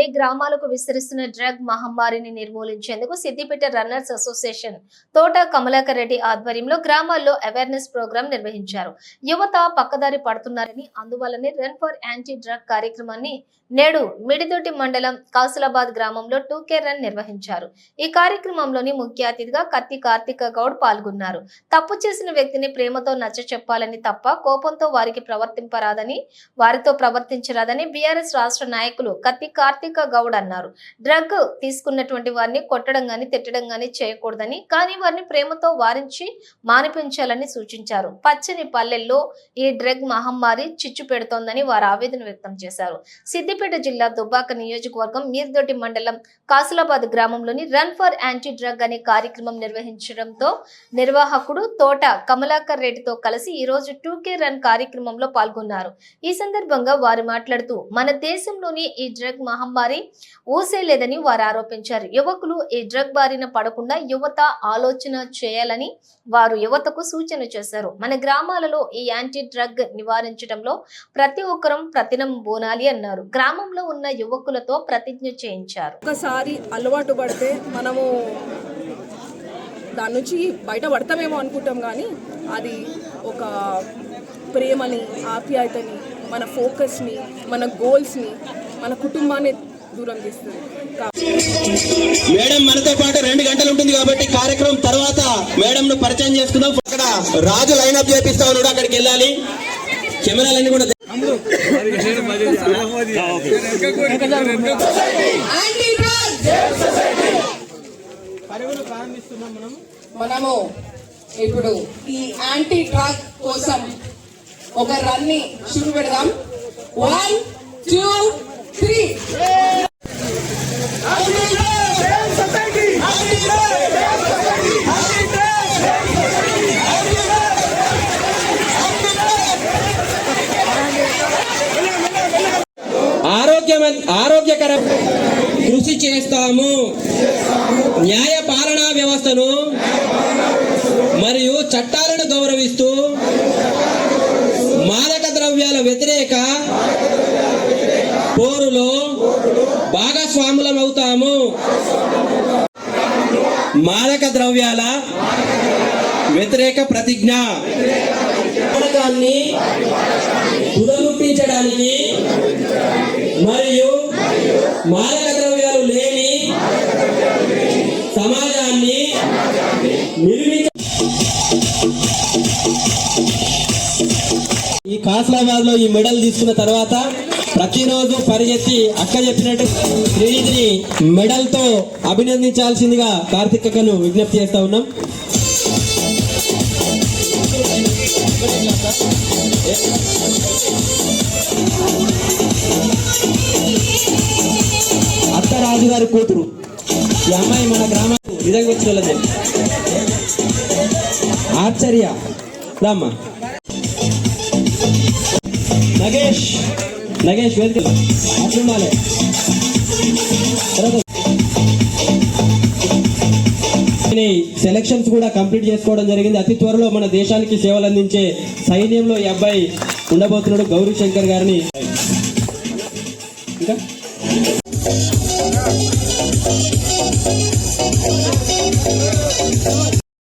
నుండి గ్రామాలకు విస్తరిస్తున్న డ్రగ్ మహమ్మారిని నిర్మూలించేందుకు సిద్దిపేట రన్నర్స్ అసోసియేషన్ తోట కమలాకర్ రెడ్డి ఆధ్వర్యంలో గ్రామాల్లో అవేర్నెస్ ప్రోగ్రాం నిర్వహించారు. యువత పక్కదారి పడుతున్నారని అందువల్లనే రన్ ఫర్ యాంటీ డ్రగ్ కార్యక్రమాన్ని నేడు మిడిదొడ్డి మండలం కాసులాబాద్ గ్రామంలో టూ కే రన్ నిర్వహించారు. ఈ కార్యక్రమంలోని ముఖ్య అతిథిగా కత్తి కార్తిక గౌడ్ పాల్గొన్నారు. తప్పు చేసిన వ్యక్తిని ప్రేమతో నచ్చ చెప్పాలని తప్ప కోపంతో వారికి ప్రవర్తింపరాదని వారితో ప్రవర్తించరాదని బీఆర్ఎస్ రాష్ట్ర నాయకులు కత్తి కార్తిక్ గౌడ్ అన్నారు. డ్రగ్ తీసుకున్నటువంటి వారిని కొట్టడం గాని తిట్టడం గాని చేయకూడదని కానీ వారిని ప్రేమతో వారించి మానిపించాలని సూచించారు. పచ్చని పల్లెల్లో ఈ డ్రగ్ మహమ్మారి చిచ్చు పెడుతోందని వారు ఆవేదన వ్యక్తం చేశారు. సిద్దిపేట జిల్లా దుబ్బాక నియోజకవర్గం మీర్దొడ్డి మండలం కాసులాబాద్ గ్రామంలోని రన్ ఫర్ యాంటీ డ్రగ్ అనే కార్యక్రమం నిర్వహించడంతో నిర్వాహకుడు తోట కమలాకర్ రెడ్డితో కలిసి ఈ రోజు టూకే రన్ కార్యక్రమంలో పాల్గొన్నారు. ఈ సందర్భంగా వారు మాట్లాడుతూ మన దేశంలోని ఈ డ్రగ్ మహమ్మారి ఊసే లేదని వారు ఆరోపించారు. యువకులు ఈ డ్రగ్ బారిన పడకుండా యువత ఆలోచన చేయాలని వారు యువతకు సూచన చేశారు. మన గ్రామాలలో ఈ యాంటీ డ్రగ్ నివారించడంలో ప్రతి ఒక్కరం ప్రతినం బోనాలి అన్నారు. గ్రామంలో ఉన్న యువకులతో ప్రతిజ్ఞ చేయించారు. ఒకసారి అలవాటు పడితే మనము దాని నుంచి బయట పడతామేమో అనుకుంటాం కానీ అది ఒక ప్రేమని ఆప్యాయతని మన ఫోకస్ని మన గోల్స్ని మన కుటుంబాన్ని దూరం చేస్తుంది. మేడం మనతో పాటు రెండు గంటలు ఉంటుంది కాబట్టి కార్యక్రమం తర్వాత మేడం ను పరిచయం చేసుకుందాం. అక్కడ రాజు లైనప్ చేపిస్తా ఉన్నాడు అక్కడికి వెళ్ళాలి. కెమెరాలన్నీ కూడా మనము ఇప్పుడు ఈ యాంటీ డ్రగ్ కోసం ఒక రన్ని షురు పెడదాం. వన్ టూ త్రీ ఆరోగ్యం ఆరోగ్యకర కృషి చేస్తాము. న్యాయ పాలనా వ్యవస్థను మరియు చట్టాలను గౌరవిస్తూ మాదక ద్రవ్యాల వ్యతిరేక పోరులో భాగస్వాములమవుతాము మాదక ద్రవ్యాల వ్యతిరేక ప్రతిజ్ఞ. మాదకాన్ని పునరుద్ధరించడానికి మరియు మాదక ద్రవ్యాలు లేని సమాజాన్ని ఫాస్లాబాద్ ఈ లో ఈ మెడల్ తీసుకున్న తర్వాత ప్రతిరోజు పరిగెత్తి అక్క చెప్పినట్టు శ్రీనిధిని మెడల్తో అభినందించాల్సిందిగా కార్తికను విజ్ఞప్తి చేస్తా ఉన్నాం. అత్త రాజు గారి కూతురు. ఈ అమ్మాయి మన గ్రామానికి నిజంగా వచ్చిన వాళ్ళదే. ఆశ్చర్య. రామ్మా. నగేష్ నగేష్ వెళ్తే అట్లుండాలి. సెలక్షన్స్ కూడా కంప్లీట్ చేసుకోవడం జరిగింది. అతి త్వరలో మన దేశానికి సేవలు అందించే సైన్యంలో ఈ అబ్బాయి ఉండబోతున్నాడు గౌరీ శంకర్ గారిని. ఇంకా?